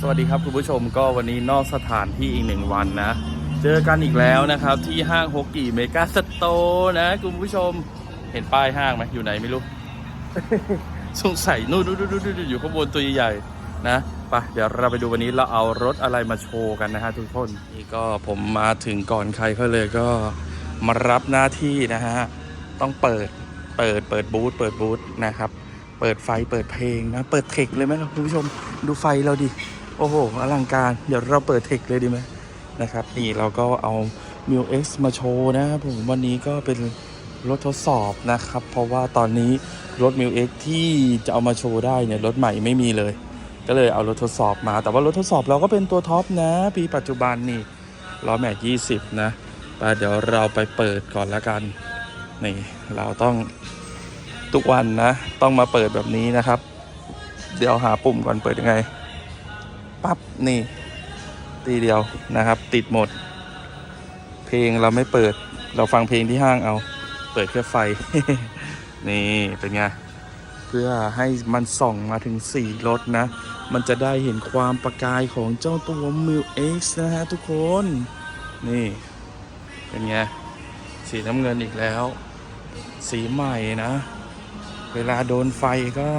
สวัสดีครับคุณผู้ชมก็วันนี้นอกสถานที่อีกหนึ่งวันนะ เจอกันอีกแล้วนะครับที่ห้างฮกิเมกาสโตร์นะคุณผู้ชมเห็นป้ายห้างไหมอยู่ไหนไม่รู้ สงสัยนู่นนู่นนู่นอยู่ข้างบนตัวใหญ่ๆนะไปเดี๋ยวเราไปดูวันนี้เราเอารถอะไรมาโชว์กันนะฮะทุกคนนี่ก็ผมมาถึงก่อนใครเขาเลยก็มารับหน้าที่นะฮะต้องเปิดเปิดเปิดบูธเปิดบูธนะครับเปิดไฟเปิดเพลงนะ เปิดเทคเลยไหมล่ะคุณผู้ชมดูไฟเราดิ โอ้โหอลังการ เดี๋ยวเราเปิดเทคเลยดีไหมนะครับ นี่เราก็เอา m ิ X มาโชว์นะครับผมวันนี้ก็เป็นรถทดสอบนะครับ เพราะว่าตอนนี้รถ m ิ X ที่จะเอามาโชว์ได้เนี่ยรถใหม่ไม่มีเลย ก็เลยเอารถทดสอบมา แต่ว่ารถทดสอบเราก็เป็นตัวท็อปนะ ปีปัจจุบันนี่ล้อแม็ก20 นะไปเดี๋ยวเราไปเปิดก่อนละกัน นี่เราต้องทุกวันนะ ต้องมาเปิดแบบนี้นะครับ เดี๋ยวหาปุ่มก่อนเปิดยังไง ปั๊บนี่ ตีเดียวนะครับ ติดหมด เพลงเราไม่เปิด เราฟังเพลงที่ห้างเอา เปิดแค่ไฟ นี่เป็นไง เพื่อให้มันส่องมาถึง4รถนะ มันจะได้เห็นความประกายของเจ้าตัว m ิ X นะฮะทุกคน นี่ เป็นไง สีน้ำเงินอีกแล้ว สีใหม่นะ เวลาโดนไฟก็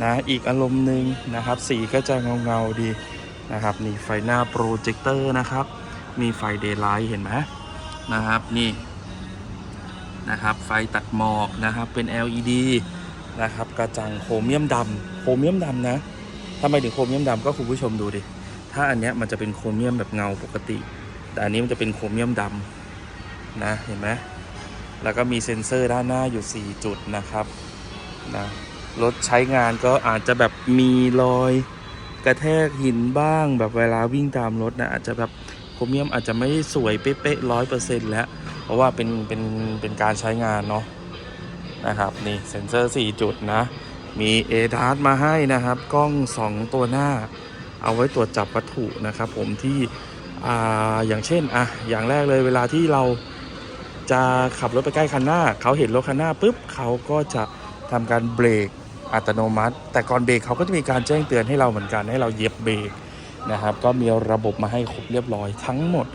นะอีกอารมณ์หนึ่งนะครับ สีก็จะเงาเงาๆดีนะครับนี่ไฟหน้าโปรเจคเตอร์นะครับ มีไฟเดย์ไลท์เห็นไหมนะครับนี่นะครับไฟตัดหมอกนะครับเป็น LED นะครับกระจังโครเมียมดำโครเมียมดำนะทำไมถึงโครเมียมดำก็คุณผู้ชมดูดิถ้าอันเนี้ยมันจะเป็นโครเมียมแบบเงาปกติ แต่อันนี้มันจะเป็นโครเมียมดำนะเห็นไหมแล้วก็มีเซ็นเซอร์ด้านหน้าอยู่ 4 จุดนะครับนะ รถใช้งานก็อาจจะแบบมีรอยกระแทกหินบ้าง แบบเวลาวิ่งตามรถนะอาจจะแบบโครเมียมอาจจะไม่สวยเป๊ะๆร้อยเปอร์เซ็นต์แล้ว เพราะว่าเป็นเป็นเป็นการใช้งานเนาะนะครับนี่เซ็นเซอร์ 4 จุดนะ มี a d a s มาให้นะครับ กล้อง 2 ตัวหน้า เอาไว้ตรวจจับวัตถุนะครับ ผมที่อ่าอย่างเช่นอะอย่างแรกเลยเวลาที่เราจะขับรถไปใกล้คันหน้า เขาเห็นรถคันหน้าปุ๊บเขาก็จะทำการเบรก อัตโนมัติ แต่ก่อนเบรกเขาก็จะมีการแจ้งเตือนให้เราเหมือนกันให้เราเหยียบเบรกนะครับ ก็มีระบบมาให้ครบเรียบร้อยทั้งหมด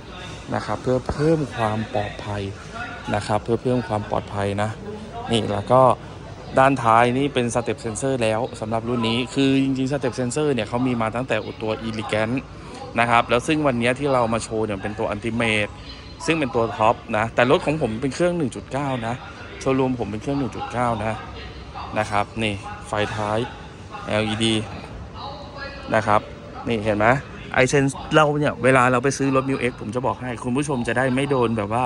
นะครับ เพื่อเพิ่มความปลอดภัยนะครับ เพื่อเพิ่มความปลอดภัยนะนี่แล้วก็ด้านท้ายนี่เป็นสเต็ปเซนเซอร์แล้วสำหรับรุ่นนี้คือจริงๆสเต็ปเซนเซอร์เนี่ยเขามีมาตั้งแต่ตัว e l e g a n t นะครับแล้วซึ่งวันนี้ที่เรามาโชว์เนี่ยเป็นตัว Ultimate ซึ่งเป็นตัวท็อปนะแต่รถของผมเป็นเครื่อง 1.9 นะโชว์รูมผมเป็นเครื่อง 1.9 นะ นะครับ นี่ไฟท้าย LED นะครับ นี่เห็นไหมไอเซนเราเนี่ย เวลาเราไปซื้อรถ m ิ X ผมจะบอกให้คุณผู้ชมจะได้ไม่โดนแบบว่า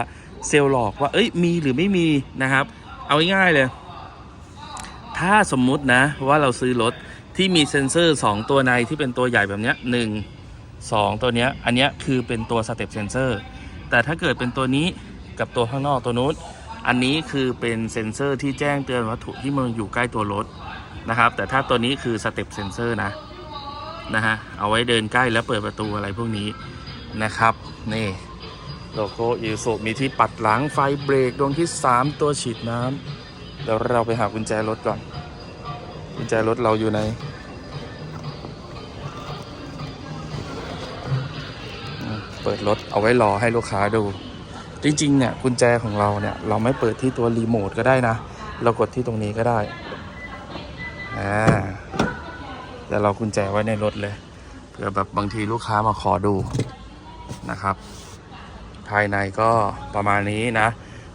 เซลล์หลอกว่า เอ้ยมีหรือไม่มีนะครับ เอาง่ายๆเลย ถ้าสมมุตินะว่าเราซื้อรถที่มีเซ็นเซอร์ 2 ตัวในที่เป็นตัวใหญ่แบบเนี้ยหนึ่งสองตัวเนี้ยอันเนี้ยคือเป็นตัวสเต็ปเซนเซอร์แต่ถ้าเกิดเป็นตัวนี้กับตัวข้างนอกตัวนู้น อันนี้คือเป็นเซ็นเซอร์ที่แจ้งเตือนวัตถุที่มันอยู่ใกล้ตัวรถนะครับ แต่ถ้าตัวนี้คือสเต็ปเซนเซอร์นะนะฮะเอาไว้เดินใกล้แล้วเปิดประตูอะไรพวกนี้นะครับนี่โลโก้อิสุมีที่ปัดหลังไฟเบรกดวงที่ 3 ตัวฉีดน้ำเดี๋ยวเราไปหากุญแจรถก่อน กุญแจรถเราอยู่ในเปิดรถเอาไว้รอให้ลูกค้าดู จริงๆเนี่ยกุญแจของเราเนี่ยเราไม่เปิดที่ตัวรีโมทก็ได้นะ เรากดที่ตรงนี้ก็ได้อ่าเดี๋ยวเรากุญแจไว้ในรถเลยเผื่อแบบบางทีลูกค้ามาขอดูนะครับ ภายในก็ประมาณนี้นะ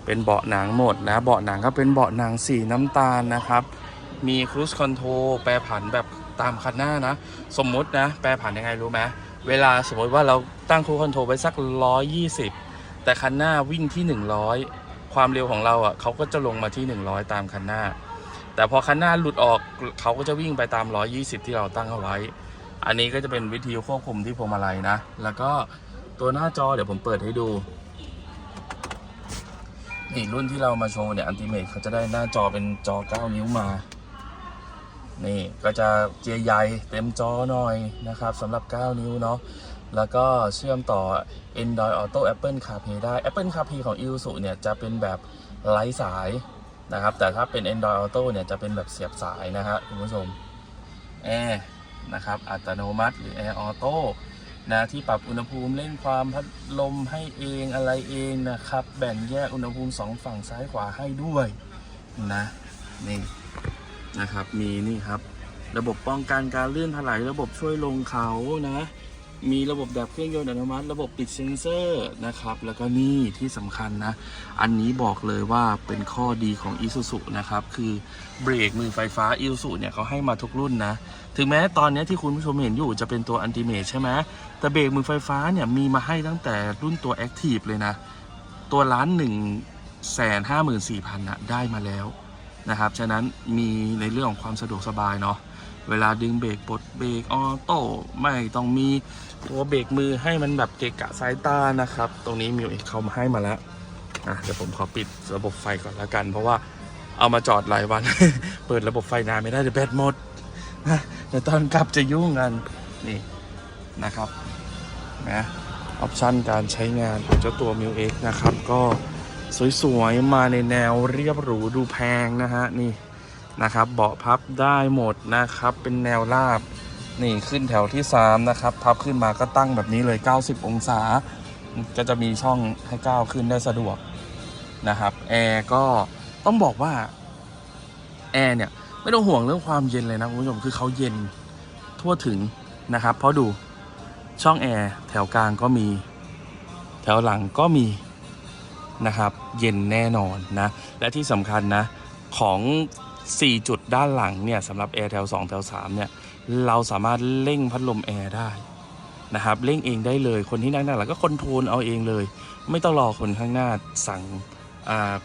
เป็นเบาะหนังหมดนะ เบาะหนังก็เป็นเบาะหนังสีน้ำตาลนะครับ มีครู i คอนโทรแปรผันแบบตามคันหน้านะ สมมตินะ แปรผันยังไงรู้ไหมเวลาสมมติว่าเราตั้งครู i คอนโทรไว้สัก 120 แต่คันหน้าวิ่งที่ 100 ความเร็วของเราอะเขาก็จะลงมาที่ 100 ตามคันหน้า แต่พอคันหน้าหลุดออกเขาก็จะวิ่งไปตาม 120 ที่เราตั้งเอาไว้ อันนี้ก็จะเป็นวิธีควบคุมที่พวงมาลัยนะ แล้วก็ตัวหน้าจอเดี๋ยวผมเปิดให้ดูนี่รุ่นที่เรามาโชว์เนี่ยอันติเม e เขาจะได้หน้าจอเป็นจอ 9 นิ้วมา นี่ก็จะเจียใหญ่เต็มจอหน่อยนะครับสำหรับ 9 นิ้วเนาะ แล้วก็เชื่อมต่อ Android Auto Apple CarPlay ได้ Apple CarPlay ของ i s u เนี่ยจะเป็นแบบไร้สายนะครับ แต่ถ้าเป็น Android Auto เนี่ยจะเป็นแบบเสียบสายนะฮะคุณผู้ชมแอร์นะครับอัตโนมัติหรือแอร์ออโต้นะที่ปรับอุณหภูมิเล่นความพัดลมให้เองอะไรเองนะครับ แบ่งแยกอุณหภูมิสองฝั่งซ้ายขวาให้ด้วยนะนี่นะครับมีนี่ครับ ระบบป้องกันการเลื่อนถลายระบบช่วยลงเขานะ มีระบบดับเครื่องยนต์อัตโนมัติ ระบบปิดเซ็นเซอร์นะครับ แล้วก็นี่ที่สำคัญนะ อันนี้บอกเลยว่าเป็นข้อดีของ i s u z u นะครับ คือเบรกมือไฟฟ้า i s u z u เนี่ยเขาให้มาทุกรุ่นนะ ถึงแม้ตอนนี้ที่คุณผู้ชมเห็นอยู่จะเป็นตัวอันติเม e ใช่ไหมแต่เบรกมือไฟฟ้าเนี่ยมีมาให้ตั้งแต่รุ่นตัว Active เลยนะ ตัวล้านหนึ่งแสนห้าหมื่นสี่พันนะได้มาแล้วนะครับ ฉะนั้นมีในเรื่องของความสะดวกสบายเนาะ เวลาดึงเบรกปลดเบรกออโต้ไม่ต้องมีตัวเบรกมือให้มันแบบเกะกะสายตานะครับ ตรงนี้มิวเอกเขามาให้มาแล้วอะเดี๋ยวผมขอปิดระบบไฟก่อนละกัน เพราะว่าเอามาจอดหลายวัน เปิดระบบไฟนานไม่ได้เดี๋ยวแบตหมดนะเดี๋ยวตอนกลับจะยุ่งกันนี่นะครับนะออปชันการใช้งานของเจ้าตัว m ิวเอกนะครับ ก็สวยๆ มาในแนวเรียบหรูดูแพงนะฮะ นี่ นะครับ เบาะพับได้หมดนะครับ เป็นแนวราบ นี่ขึ้นแถวที่ 3 นะครับ พับขึ้นมาก็ตั้งแบบนี้เลย 90 องศา ก็จะมีช่องให้ก้าวขึ้นได้สะดวกนะครับ แอร์ก็ต้องบอกว่า แอร์เนี่ย ไม่ต้องห่วงเรื่องความเย็นเลยนะคุณผู้ชม คือเขาเย็นทั่วถึงนะครับ เพราะดูช่องแอร์แถวกลางก็มี แถวหลังก็มีนะครับ เย็นแน่นอนนะ และที่สำคัญนะ ของ 4 จุดด้านหลังเนี่ยสำหรับแอร์แถว2แถว3เนี่ยเราสามารถเร่งพัดลมแอร์ได้นะครับเร่งเองได้เลยคนที่นั่งด้านหลังก็คอนโทรลเอาเองเลย ไม่ต้องรอคนข้างหน้าสั่ง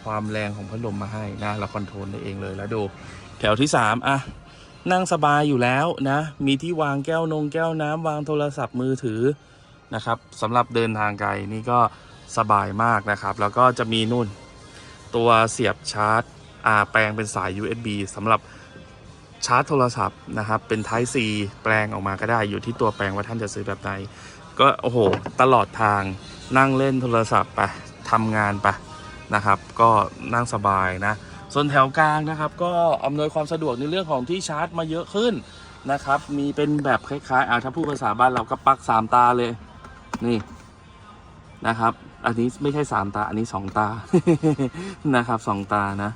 ความแรงของพัดลมมาให้นะเราคอนโทรลได้เองเลยแล้วดูแถวที่ 3 อะ นั่งสบายอยู่แล้วนะ มีที่วางแก้วนงแก้วน้ำวางโทรศัพท์มือถือนะครับสำหรับเดินทางไกลนี่ก็สบายมากนะครับ แล้วก็จะมีนู่นตัวเสียบชาร์จ แปลงเป็นสาย USB สำหรับชาร์จโทรศัพท์นะครับ เป็น Type C แปลงออกมาก็ได้อยู่ที่ตัวแปลงว่าท่านจะซื้อแบบไหน ก็โอ้โห ตลอดทางนั่งเล่นโทรศัพท์ไปทำงานไปนะครับ ก็นั่งสบายนะ ส่วนแถวกลางนะครับ ก็อำนวยความสะดวกในเรื่องของที่ชาร์จมาเยอะขึ้นนะครับ มีเป็นแบบคล้ายๆอ่าถ้าพูดภาษาบ้านเราก็ปักสามตาเลย นี่นะครับ อันนี้ไม่ใช่สามตา อันนี้สองตา นะครับสองตานะ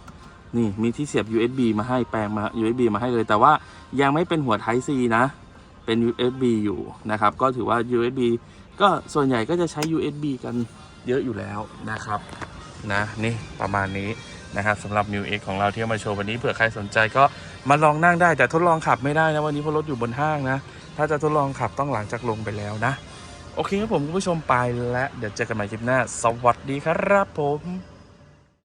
นี่มีที่เสียบ USB มาให้แปลงมา USB มาให้เลย แต่ว่ายังไม่เป็นหัว Type C นะ เป็น USB อยู่นะครับ ก็ถือว่า USB ก็ส่วนใหญ่ก็จะใช้ USB กันเยอะอยู่แล้วนะครับนะนี่ประมาณนี้นะครับสำหรับ m ิว X ของเราที่มาโชว์วันนี้เผื่อใครสนใจก็มาลองนั่งได้แต่ทดลองขับไม่ได้นะวันนี้เพราะรถอยู่บนห้างนะ ถ้าจะทดลองขับต้องหลังจากลงไปแล้วนะ โอเคครับผมคุณผู้ชมไปแล้วเดี๋ยวเจอกันใหม่คลิปหน้า สวัสดีครับผม